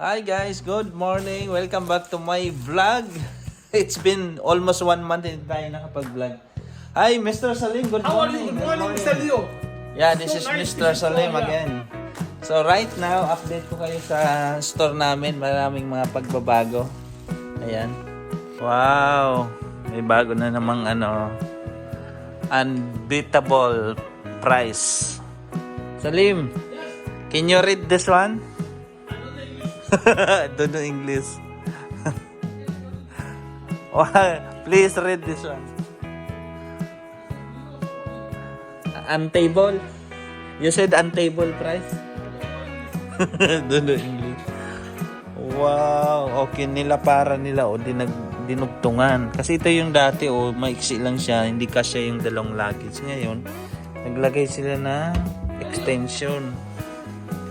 Hi guys, good morning. Welcome back to my vlog. It's been almost one month hindi tayo nakapag-vlog. Hi, Mr. Salim. Good How morning. Good morning, Mr. Leo. Yeah, this is Mr. Salim again. So right now, update ko kayo sa store namin. Maraming mga pagbabago. Ayan. Wow! May bago na namang ano, unbeatable price. Salim, can you read this one? Don't know English. Please read this one. Untable. You said untable price? Don't know English. Wow, okay nila para nila o dinag dinugtungan. Kasi ito yung dati o maiksi lang siya, hindi kasya yung dalawang luggage. Ngayon, naglagay sila na extension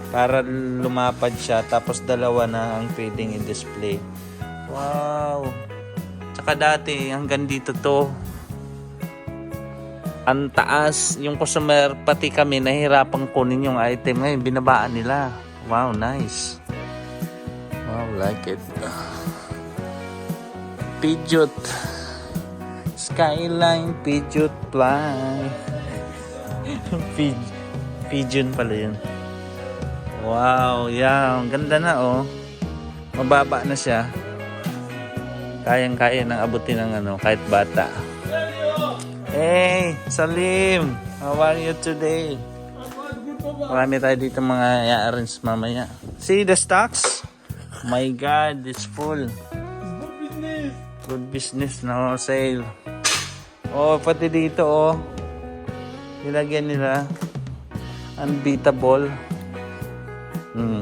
para lumapad siya tapos dalawa na ang pwedeng i-display. Wow. Tsaka dati hanggang dito to. Ang taas yung customer pati kami nahihirapang kunin yung item ngayon binabaan nila. Wow, nice. Wow, like it. Pidgeot. Skyline Pidgeot Fly. Pigeon pala yun. Wow, yeah. Ang ganda na oh. Mababa na siya. Kayang-kaya nang abutin ng ano, kahit bata. Hey, Salim! How are you today? Marami tayo dito mga i-arrange mamaya. See the stocks? My God, it's full. Good business. Good business na sale. Oh, pati dito oh. Nilagyan nila. Unbeatable. Hmm.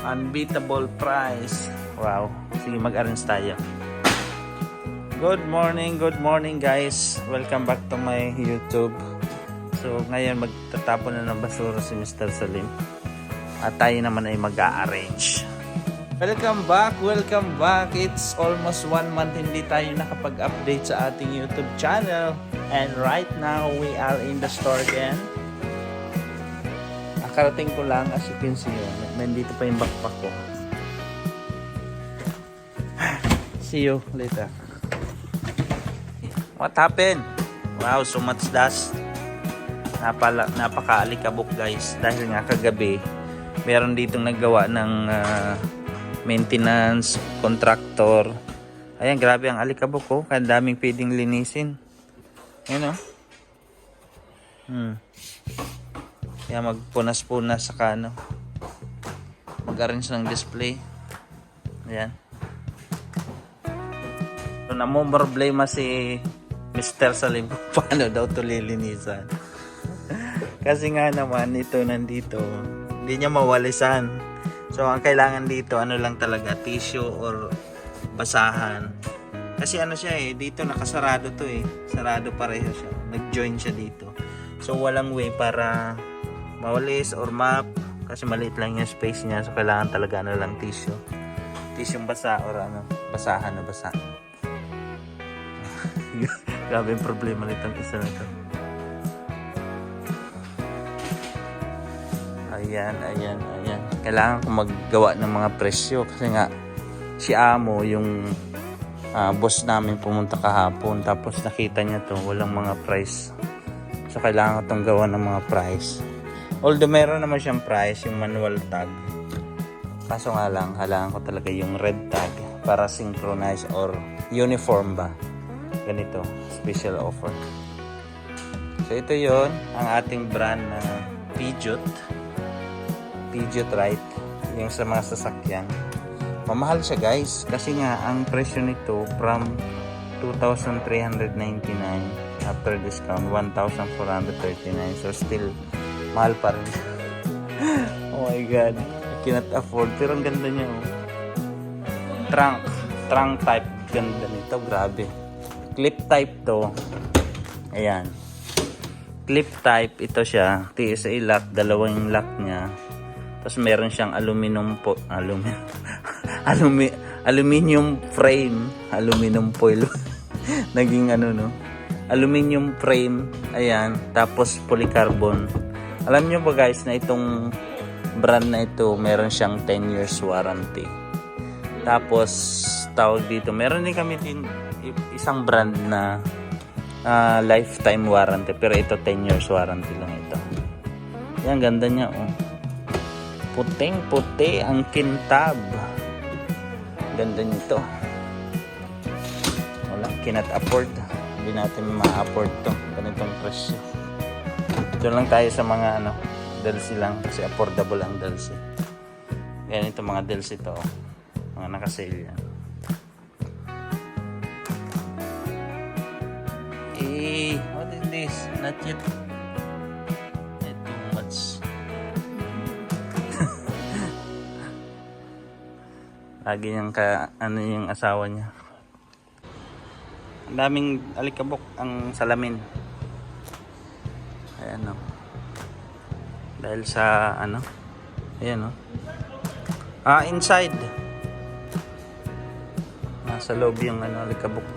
Unbeatable price. Wow. Sige, mag-arrange tayo. Good morning, good morning guys. Welcome back to my YouTube. So, ngayon magtatapon na ng basura si Mr. Salim. At tayo naman ay mag-a-arrange. Welcome back, welcome back. It's almost one month hindi tayo nakapag-update sa ating YouTube channel. And right now, we are in the store again. Akarating ko lang, as you can see, oh, nandito pa yung backpack ko. See you later. What happened? Wow, so much dust. Napala, napaka-alikabok guys. Dahil nga kagabi, meron ditong naggawa ng ah, maintenance, contractor. Ayan, grabe ang alikabok ko. Oh. Daming pwedeng linisin. Ayan o. Hmm. Kaya magpunas-punas sa kano. Mag-arrange ng display. Ayan. So, namong problema si Mr. Salim kung paano daw ito lilinisan. Kasi nga naman, ito nandito, hindi niya mawalisan. So, ang kailangan dito, ano lang talaga, tissue or basahan. Kasi ano siya eh, dito nakasarado to eh. Sarado pareho siya. Nag-join siya dito. So, walang way para mawalis or map. Kasi maliit lang yung space niya. So, kailangan talaga ano lang tissue. Tissue basa or ano, basahan na basa. Grabe yung problema nitong isa na to. Ayan, ayan, ayan. Kailangan ko maggawa ng mga presyo kasi nga si Amo yung ah, boss namin pumunta kahapon tapos nakita niya to walang mga price. So kailangan ko tong gawa ng mga price. Although meron naman siyang price yung manual tag. Kaso nga lang, kailangan ko talaga yung red tag para synchronize or uniform ba. Ganito, special offer. So ito yon ang ating brand na Pidgeot. Pidgeot right yung sa mga sasakyan mamahal siya guys kasi nga ang presyo nito from 2,399 after discount 1,439 so still mahal pa rin. Oh my god. I cannot afford. Pero ang ganda niya oh. trunk. Trunk type. Ganda nito. Grabe. Clip type to. Ayan. Clip type. Ito siya. TSA lock. Dalawang lock niya. Tapos meron siyang aluminum po alumi, alumi, aluminium frame. Aluminum foil. Naging ano no? Aluminium frame. Ayan. Tapos polycarbon alam nyo ba guys na itong brand na ito, meron siyang 10 years warranty. Tapos, tawag dito, meron din kami din isang brand na ah, lifetime warranty. Pero ito, 10 years warranty lang ito. Yan, ganda niya, oh. Puting puti ang kintab. Ganda nito. Wala, cannot afford. Hindi natin ma-afford to. Ganitong presyo. Ito lang tayo sa mga ano, Delsi lang kasi affordable ang Delsi. Ganito mga Delsi to. Mga nakasale yan. Eh, what is this? Not yet. Eh, too much. Lagi niyang ka, ano yung asawa niya. Ang daming alikabok ang salamin. Ayan o. Dahil sa ano? Ayan o. Ah, inside. Nasa loob yung ano, alikabok.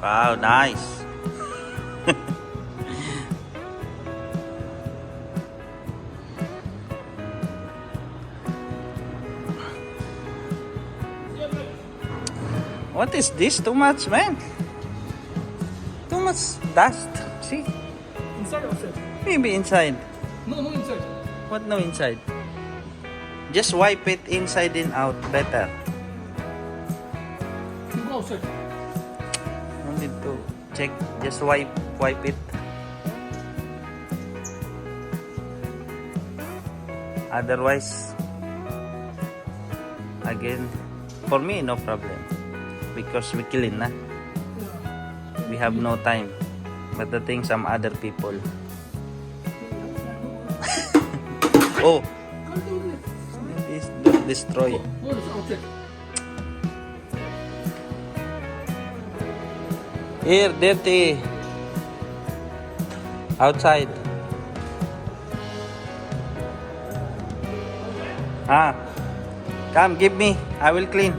Wow, nice. What is this? Too much, man. Much dust. See? Inside outside? Maybe inside. No, no inside. What no inside? Just wipe it inside and out. Better. You go outside. No need to check. Just wipe wipe it. Otherwise, again, for me no problem because we clean na. We have no time. But the thing some other people. oh, this don't destroy. Here, dirty. Outside. Ah. Come, give me. I will clean.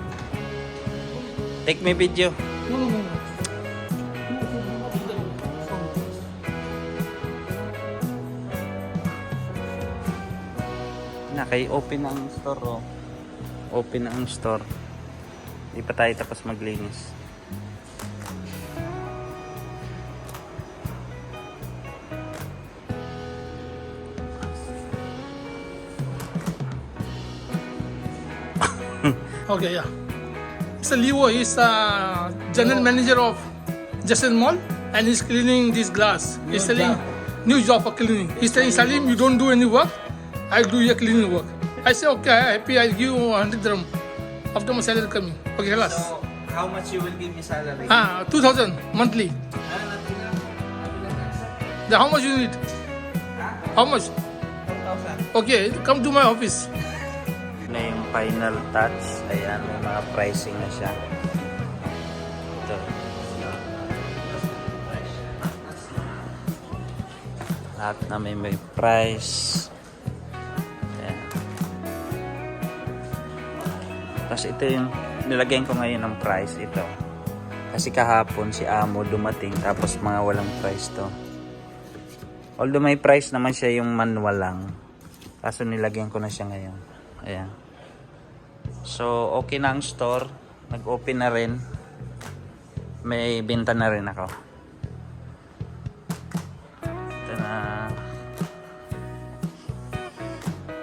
Take me video. No, no, no. no. Nakay-open na ang store, oh. Open na ang store. Di pa tayo tapos maglinis. Okay, yeah. Mr. Leo is uh, general manager of Justin Mall and he's cleaning this glass. he's telling new job for cleaning. He's telling Salim, you don't do any work, I'll do your cleaning work. I say, okay, happy, I'll give you 100 dirham after my salary coming. Okay, class. how much you will give me salary? Ah, 2000 monthly. Then how much you need? How much? Okay, come to my office. na yung final touch. Ayan, may mga pricing na siya. Ito. Lahat na may may price. Tapos ito yung nilagyan ko ngayon ng price ito. Kasi kahapon si Amo dumating tapos mga walang price to. Although may price naman siya yung manual lang. Kaso nilagyan ko na siya ngayon. Ayan. So, okay na ang store. Nag-open na rin. May binta na rin ako.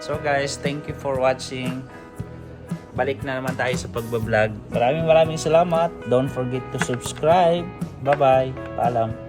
So guys, thank you for watching. Balik na naman tayo sa pagbablog. Maraming maraming salamat. Don't forget to subscribe. Bye-bye. Paalam.